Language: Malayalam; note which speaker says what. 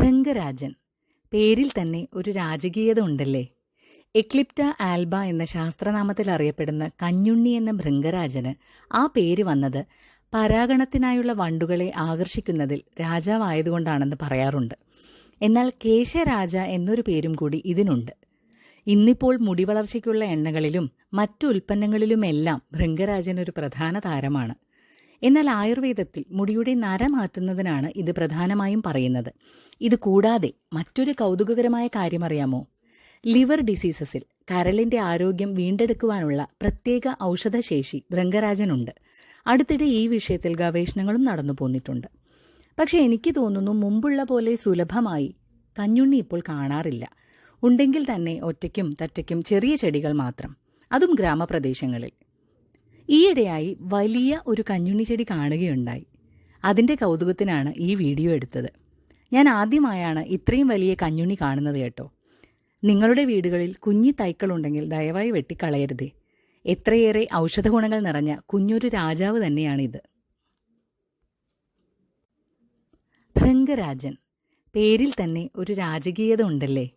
Speaker 1: ഭൃംഗരാജൻ പേരിൽ തന്നെ ഒരു രാജകീയത ഉണ്ടല്ലേ എക്ലിപ്റ്റ ആൽബ എന്ന ശാസ്ത്രനാമത്തിൽ അറിയപ്പെടുന്ന കഞ്ഞുണ്ണി എന്ന ഭൃംഗരാജന് ആ പേര് വന്നത് പരാഗണത്തിനായുള്ള വണ്ടുകളെ ആകർഷിക്കുന്നതിൽ രാജാവായതുകൊണ്ടാണെന്ന് പറയാറുണ്ട്. എന്നാൽ കേശരാജ എന്നൊരു പേരും കൂടി ഇതിനുണ്ട്. ഇന്നിപ്പോൾ മുടിവളർച്ചയ്ക്കുള്ള എണ്ണകളിലും മറ്റു ഉൽപ്പന്നങ്ങളിലുമെല്ലാം ഭൃംഗരാജൻ ഒരു പ്രധാന താരമാണ്. എന്നാൽ ആയുർവേദത്തിൽ മുടിയുടെ നര മാറ്റുന്നതിനാണ് ഇത് പ്രധാനമായും പറയുന്നത്. ഇത് കൂടാതെ മറ്റൊരു കൗതുകകരമായ കാര്യം കാര്യമറിയാമോ ലിവർ ഡിസീസസിൽ കരളിന്റെ ആരോഗ്യം വീണ്ടെടുക്കുവാനുള്ള പ്രത്യേക ഔഷധശേഷി ഭൃംഗരാജനുണ്ട്. അടുത്തിടെ ഈ വിഷയത്തിൽ ഗവേഷണങ്ങളും നടന്നു പോന്നിട്ടുണ്ട്. പക്ഷെ എനിക്ക് തോന്നുന്നു മുമ്പുള്ള പോലെ സുലഭമായി കഞ്ഞുണ്ണി ഇപ്പോൾ കാണാറില്ല. ഉണ്ടെങ്കിൽ തന്നെ ഒറ്റയ്ക്കും തറ്റയ്ക്കും ചെറിയ ചെടികൾ മാത്രം. അതും ഗ്രാമപ്രദേശങ്ങളിൽ. ഈയിടെയായി വലിയ ഒരു കഞ്ഞുണ്ണി ചെടി കാണുകയുണ്ടായി. അതിന്റെ കൗതുകത്തിനാണ് ഈ വീഡിയോ എടുത്തത്. ഞാൻ ആദ്യമായാണ് ഇത്രയും വലിയ കഞ്ഞുണ്ണി കാണുന്നത് കേട്ടോ. നിങ്ങളുടെ വീടുകളിൽ കുഞ്ഞി തൈക്കളുണ്ടെങ്കിൽ ദയവായി വെട്ടിക്കളയരുതേ. എത്രയേറെ ഔഷധ ഗുണങ്ങൾ നിറഞ്ഞ കുഞ്ഞൊരു രാജാവ് തന്നെയാണിത്. ഭൃംഗരാജൻ. പേരിൽ തന്നെ ഒരു രാജകീയത ഉണ്ടല്ലേ?